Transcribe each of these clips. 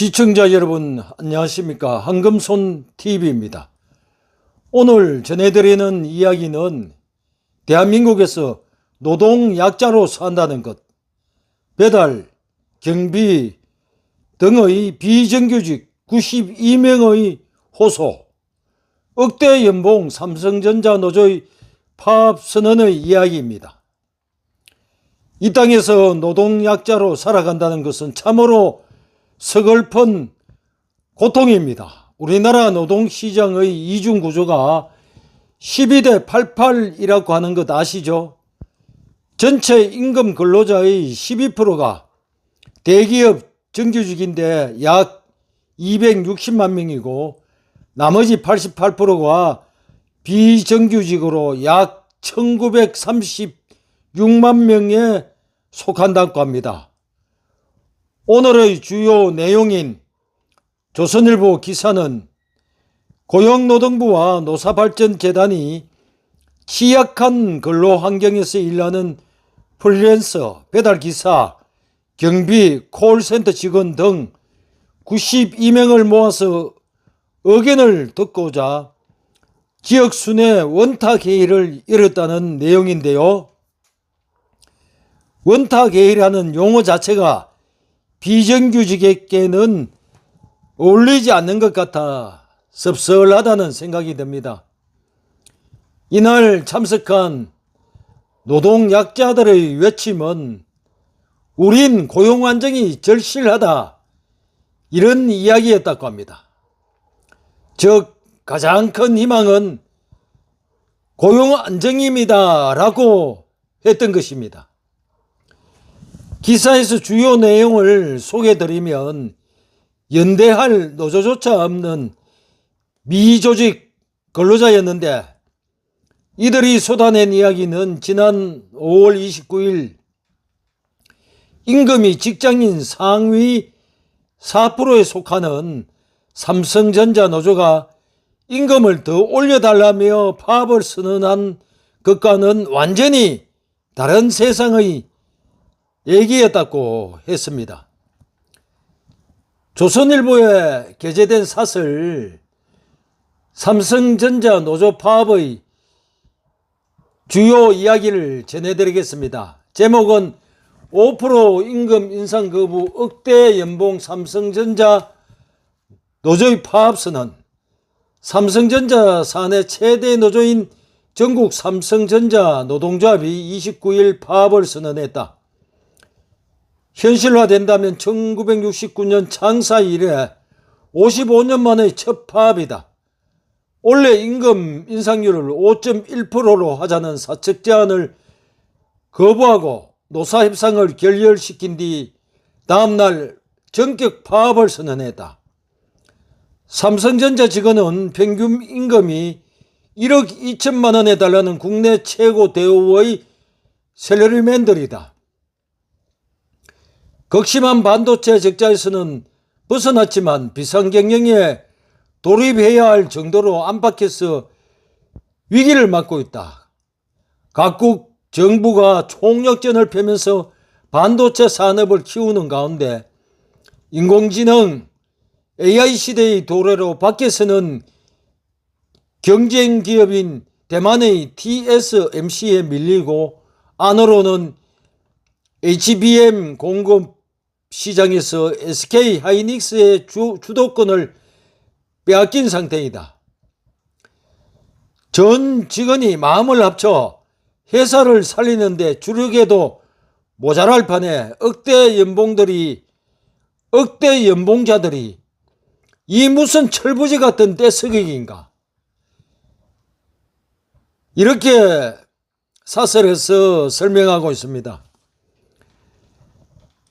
시청자 여러분 안녕하십니까 황금손 TV입니다. 오늘 전해드리는 이야기는 대한민국에서 노동 약자로 산다는 것, 배달, 경비 등의 비정규직 92명의 호소, 억대 연봉 삼성전자 노조의 파업 선언의 이야기입니다. 이 땅에서 노동 약자로 살아간다는 것은 참으로 서글픈 고통입니다. 우리나라 노동시장의 이중 구조가 12대 88이라고 하는 것 아시죠? 전체 임금 근로자의 12%가 대기업 정규직인데 약 260만 명이고 나머지 88%가 비정규직으로 약 1936만 명에 속한다고 합니다. 오늘의 주요 내용인 조선일보 기사는 고용노동부와 노사발전재단이 취약한 근로 환경에서 일하는 프리랜서, 배달기사, 경비, 콜센터 직원 등 92명을 모아서 의견을 듣고자 지역 순회 원탁 회의를 열었다는 내용인데요. 원탁 회의라는 용어 자체가 비정규직에게는 어울리지 않는 것 같아 섭섭하다는 생각이 듭니다. 이날 참석한 노동약자들의 외침은 우린 고용 안정이 절실하다 이런 이야기였다고 합니다. 즉 가장 큰 희망은 고용 안정입니다 라고 했던 것입니다. 기사에서 주요 내용을 소개드리면 연대할 노조조차 없는 미조직 근로자였는데 이들이 쏟아낸 이야기는 지난 5월 29일 임금이 직장인 상위 4%에 속하는 삼성전자 노조가 임금을 더 올려달라며 파업을 선언한 것과는 완전히 다른 세상의 얘기였다고 했습니다. 조선일보에 게재된 사설 삼성전자 노조 파업의 주요 이야기를 전해드리겠습니다. 제목은 5% 임금 인상 거부 억대 연봉 삼성전자 노조의 파업 선언 삼성전자 사내 최대 노조인 전국 삼성전자 노동조합이 29일 파업을 선언했다. 현실화된다면 1969년 창사 이래 55년 만의 첫 파업이다. 원래 임금 인상률을 5.1%로 하자는 사측 제안을 거부하고 노사 협상을 결렬시킨 뒤 다음날 전격 파업을 선언했다. 삼성전자 직원은 평균 임금이 1억 2천만 원에 달하는 국내 최고 대우의 셀러리맨들이다. 극심한 반도체 적자에서는 벗어났지만 비상경영에 돌입해야 할 정도로 안팎에서 위기를 맞고 있다. 각국 정부가 총력전을 펴면서 반도체 산업을 키우는 가운데 인공지능 AI 시대의 도래로 밖에서는 경쟁 기업인 대만의 TSMC에 밀리고 안으로는 HBM 공급 시장에서 SK 하이닉스의 주, 주도권을 빼앗긴 상태이다. 전 직원이 마음을 합쳐 회사를 살리는데 주력에도 모자랄 판에 억대 연봉들이 억대 연봉자들이 이 무슨 철부지 같은 떼쓰기인가 이렇게 사설에서 설명하고 있습니다.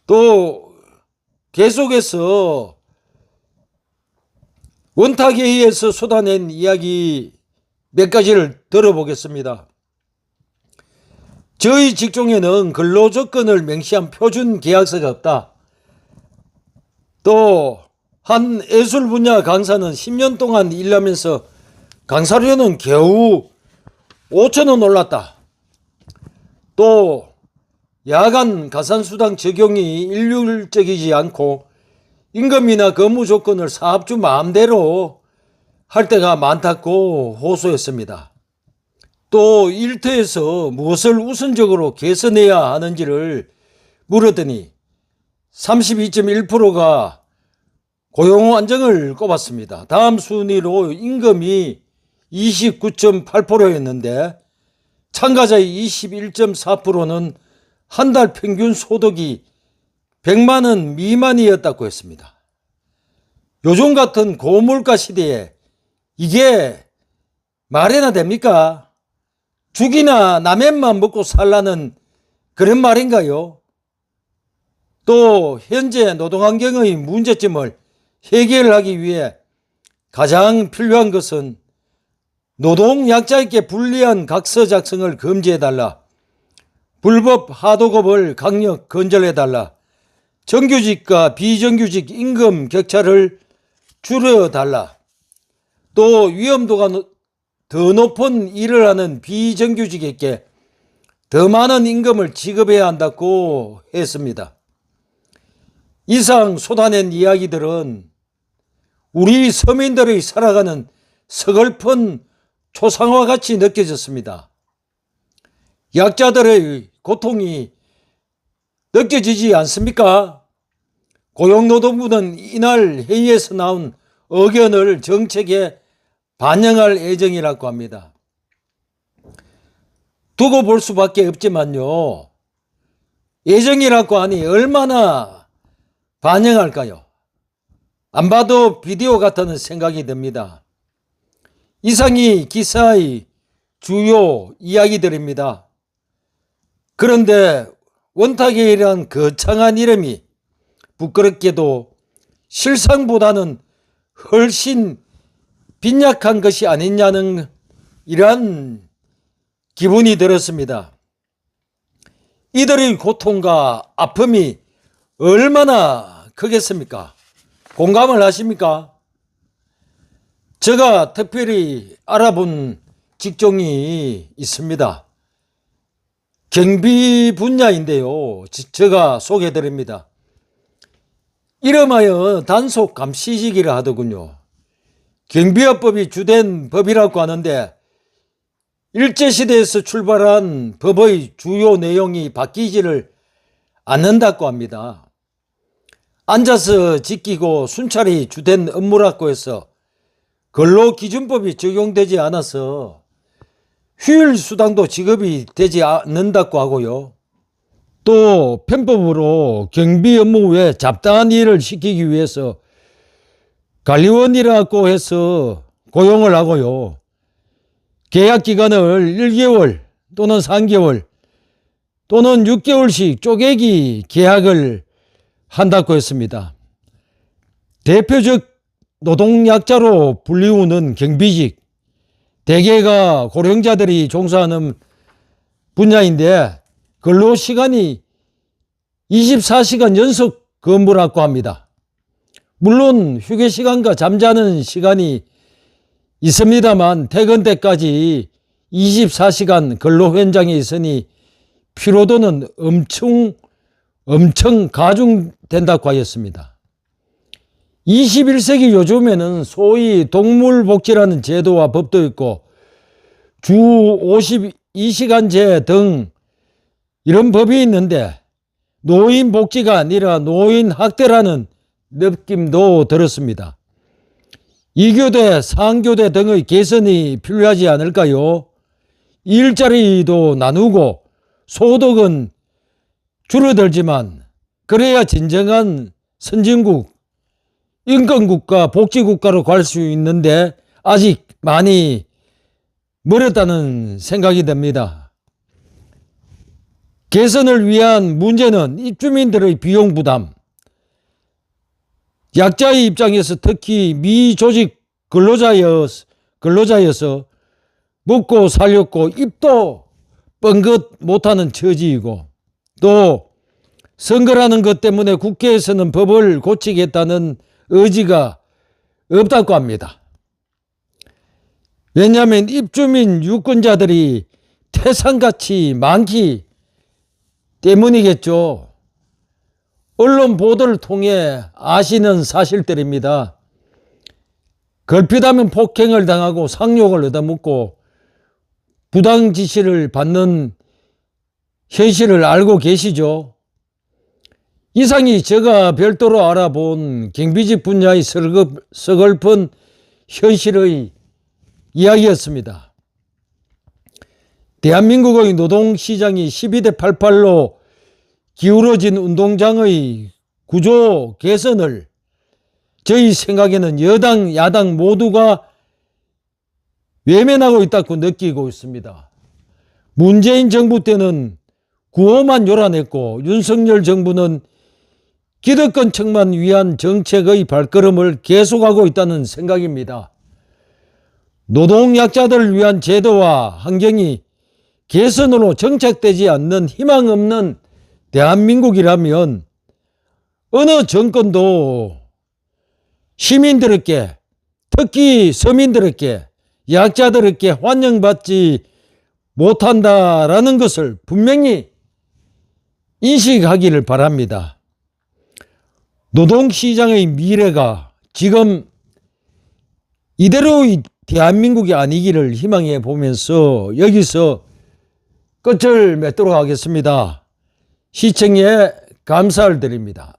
또 계속해서 원탁에 의해서 쏟아낸 이야기 몇 가지를 들어보겠습니다. 저희 직종에는 근로조건을 명시한 표준 계약서가 없다. 또 한 예술 분야 강사는 10년 동안 일하면서 강사료는 겨우 5천 원 올랐다. 또 야간 가산수당 적용이 일률적이지 않고 임금이나 근무 조건을 사업주 마음대로 할 때가 많다고 호소했습니다. 또 일터에서 무엇을 우선적으로 개선해야 하는지를 물었더니 32.1%가 고용 안정을 꼽았습니다. 다음 순위로 임금이 29.8%였는데 참가자의 21.4%는 한 달 평균 소득이 100만 원 미만이었다고 했습니다. 요즘 같은 고물가 시대에 이게 말이나 됩니까? 죽이나 라면만 먹고 살라는 그런 말인가요? 또 현재 노동환경의 문제점을 해결하기 위해 가장 필요한 것은 노동약자에게 불리한 각서 작성을 금지해달라. 불법 하도급을 강력 건절해달라. 정규직과 비정규직 임금 격차를 줄여달라. 또 위험도가 노- 더 높은 일을 하는 비정규직에게 더 많은 임금을 지급해야 한다고 했습니다. 이상 쏟아낸 이야기들은 우리 서민들의 살아가는 서글픈 초상화 같이 느껴졌습니다. 약자들의 고통이 느껴지지 않습니까? 고용노동부는 이날 회의에서 나온 의견을 정책에 반영할 예정이라고 합니다. 두고 볼 수밖에 없지만요. 예정이라고 하니 얼마나 반영할까요? 안 봐도 비디오 같다는 생각이 듭니다. 이상이 기사의 주요 이야기들입니다. 그런데 원탁회의란 거창한 이름이 부끄럽게도 실상보다는 훨씬 빈약한 것이 아니냐는 이러한 기분이 들었습니다. 이들의 고통과 아픔이 얼마나 크겠습니까? 공감을 하십니까? 제가 특별히 알아본 직종이 있습니다. 경비 분야인데요. 지- 제가 소개해 드립니다. 이름하여 단속 감시직이라 하더군요. 경비업법이 주된 법이라고 하는데 일제시대에서 출발한 법의 주요 내용이 바뀌지를 않는다고 합니다. 앉아서 지키고 순찰이 주된 업무라고 해서 근로기준법이 적용되지 않아서 휴일 수당도 지급이 되지 않는다고 하고요. 또 편법으로 경비 업무 외 잡다한 일을 시키기 위해서 관리원이라고 해서 고용을 하고요. 계약 기간을 1개월 또는 3개월 또는 6개월씩 쪼개기 계약을 한다고 했습니다. 대표적 노동약자로 불리우는 경비직, 대개가 고령자들이 종사하는 분야인데 근로 시간이 24시간 연속 근무라고 합니다. 물론 휴게 시간과 잠자는 시간이 있습니다만 퇴근 때까지 24시간 근로 현장에 있으니 피로도는 엄청 엄청 가중된다고 하였습니다. 21세기 요즘에는 소위 동물복지라는 제도와 법도 있고 주 52시간제 등 이런 법이 있는데 노인 복지가 아니라 노인 학대라는 느낌도 들었습니다. 2교대, 3교대 등의 개선이 필요하지 않을까요? 일자리도 나누고 소득은 줄어들지만 그래야 진정한 선진국, 인권국가, 복지국가로 갈 수 있는데 아직 많이 멀었다는 생각이 듭니다. 개선을 위한 문제는 입주민들의 비용 부담, 약자의 입장에서 특히 미조직 근로자여, 근로자여서 먹고 살렸고 입도 뻥긋 못하는 처지이고 또 선거라는 것 때문에 국회에서는 법을 고치겠다는 의지가 없다고 합니다. 왜냐하면 입주민 유권자들이 태산같이 많기 때문이겠죠. 언론 보도를 통해 아시는 사실들입니다. 걸핏하면 폭행을 당하고 상욕을 얻어먹고 부당 지시를 받는 현실을 알고 계시죠? 이상이 제가 별도로 알아본 경비직 분야의 서글- 서글픈 현실의 이야기였습니다. 대한민국의 노동시장이 12대 88로 기울어진 운동장의 구조 개선을 저희 생각에는 여당, 야당 모두가 외면하고 있다고 느끼고 있습니다. 문재인 정부 때는 구호만 요란했고 윤석열 정부는 기득권층만 위한 정책의 발걸음을 계속하고 있다는 생각입니다. 노동약자들을 위한 제도와 환경이 개선으로 정착되지 않는 희망 없는 대한민국이라면 어느 정권도 시민들에게 특히 서민들에게 약자들에게 환영받지 못한다라는 것을 분명히 인식하기를 바랍니다. 노동시장의 미래가 지금 이대로의 대한민국이 아니기를 희망해 보면서 여기서 끝을 맺도록 하겠습니다. 시청에 감사를 드립니다.